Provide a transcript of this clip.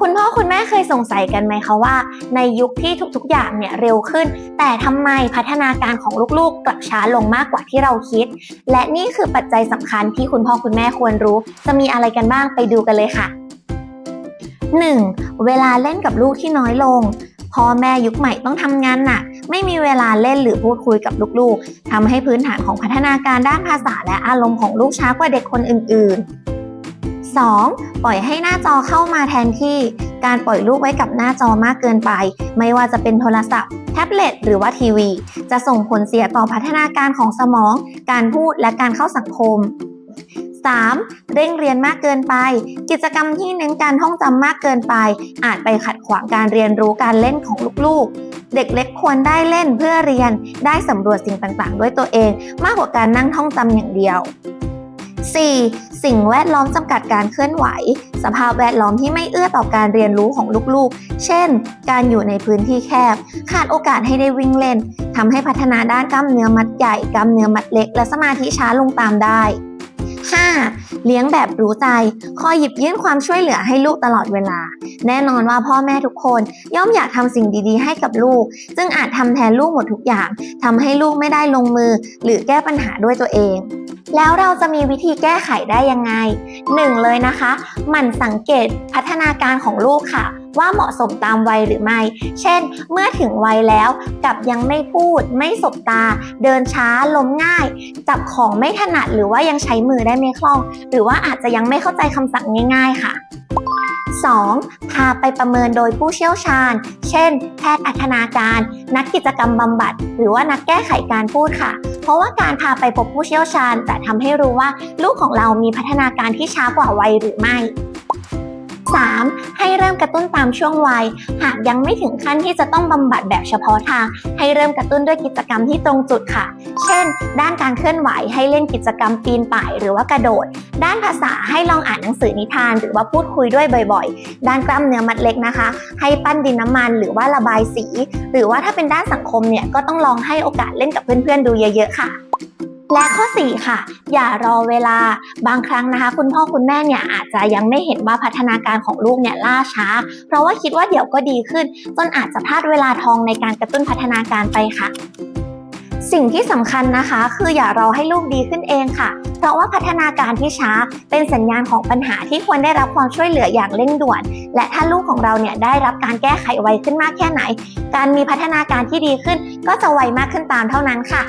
คุณพ่อคุณแม่เคยสงสัยกันไหมคะว่า ในยุคที่ทุกๆ อย่างเนี่ยเร็วขึ้น แต่ทำไมพัฒนาการของลูกๆ กลับช้าลงมากกว่าที่เราคิด และนี่คือปัจจัยสำคัญที่คุณพ่อคุณแม่ควรรู้ จะมีอะไรกันบ้างไปดูกันเลยค่ะ 1. เวลาเล่นกับลูกที่น้อยลงพ่อแม่ยุคใหม่ต้องทำงานหนักไม่มีเวลาเล่นหรือพูดคุยกับลูกๆทำให้พื้นฐานของพัฒนาการด้านภาษาและอารมณ์ของลูกช้ากว่าเด็กคนอื่นๆ 2. ปล่อยให้หน้าจอเข้ามาแทนที่ การปล่อยลูกไว้กับหน้าจอมากเกินไป ไม่ว่าจะเป็นโทรศัพท์ แท็บเล็ตหรือว่าทีวี จะส่งผลเสียต่อพัฒนาการของสมอง การพูดและการเข้าสังคม 3. เร่งเรียนมากเกินไป กิจกรรมที่เน้นการท่องจำมากเกินไป อาจไปขัดขวางการเรียนรู้การเล่นของลูกๆ เด็กเล็กควรได้เล่นเพื่อเรียน ได้สำรวจสิ่งต่างๆ ด้วยตัวเอง มากกว่าการนั่งท่องจำอย่างเดียว 4. สิ่งแวดล้อมจำกัดการเคลื่อนไหว สภาพแวดล้อมที่ไม่เอื้อต่อการเรียนรู้ของลูกๆ เช่น การอยู่ในพื้นที่แคบ ขาดโอกาสให้ได้วิ่งเล่นทำให้พัฒนาด้านกล้ามเนื้อมัดใหญ่ กล้ามเนื้อมัดเล็ก และสมาธิช้าลงตามได้ 5. เลี้ยงแบบรู้ใจ คอยหยิบยื่นความช่วยเหลือให้ลูกตลอดเวลา แน่นอนว่าพ่อแม่ทุกคน ย่อมอยากทำสิ่งดี ๆ ให้กับลูกซึ่งอาจทำแทนลูกหมดทุกอย่างทำให้ลูกไม่ได้ลงมือ หรือแก้ปัญหาด้วยตัวเอง แล้วเราจะมีวิธีแก้ไขได้ยังไง 1. เลยนะคะหมั่นสังเกตพัฒนาการของลูกค่ะ ว่าเหมาะสมตามวัยหรือไม่ เช่น เมื่อถึงวัยแล้วกับยังไม่พูด ไม่สบตา เดินช้าล้มง่าย จับของไม่ถนัดหรือว่ายังใช้มือได้ไม่คล่อง หรือว่าอาจจะยังไม่เข้าใจคำสั่งง่าย ๆ ค่ะ 2. พาไปประเมินโดยผู้เชี่ยวชาญ เช่น แพทย์อัฒนาการ นักกิจกรรมบำบัด หรือว่านักแก้ไขการพูดค่ะ เพราะว่าการพาไปพบผู้เชี่ยวชาญ จะทำให้รู้ว่าลูกของเรามีพัฒนาการที่ช้ากว่าวัยหรือไม่ 3. ให้เริ่มกระตุ้นตามช่วงวัย หากยังไม่ถึงขั้นที่จะต้องบำบัดแบบเฉพาะทาง ให้เริ่มกระตุ้นด้วยกิจกรรมที่ตรงจุดค่ะ เช่น ด้านการเคลื่อนไหวให้เล่นกิจกรรมปีนป่ายหรือว่ากระโดด ด้านภาษาให้ลองอ่านหนังสือนิทาน หรือว่าพูดคุยด้วยบ่อยๆ ด้านกล้ามเนื้อมัดเล็กนะคะ ให้ปั้นดินน้ำมันหรือว่าระบายสี หรือว่าถ้าเป็นด้านสังคมเนี่ยก็ต้องลองให้โอกาสเล่นกับเพื่อนๆดูเยอะ ๆ ค่ะและข้อ 4 ค่ะ อย่ารอเวลาบางครั้งนะคะ คุณพ่อคุณแม่เนี่ยอาจจะยังไม่เห็นว่าพัฒนาการของลูกเนี่ยล่าช้า เพราะว่าคิดว่าเดี๋ยวก็ดีขึ้น จนอาจจะพลาดเวลาทองในการกระตุ้นพัฒนาการไปค่ะ สิ่งที่สำคัญนะคะ คืออย่ารอให้ลูกดีขึ้นเองค่ะ เพราะว่าพัฒนาการที่ช้าเป็นสัญญาณของปัญหาที่ควรได้รับความช่วยเหลืออย่างเร่งด่วน และถ้าลูกของเราเนี่ยได้รับการแก้ไขไวขึ้นมากแค่ไหน การมีพัฒนาการที่ดีขึ้นก็จะไวมากขึ้นตามเท่านั้นค่ะ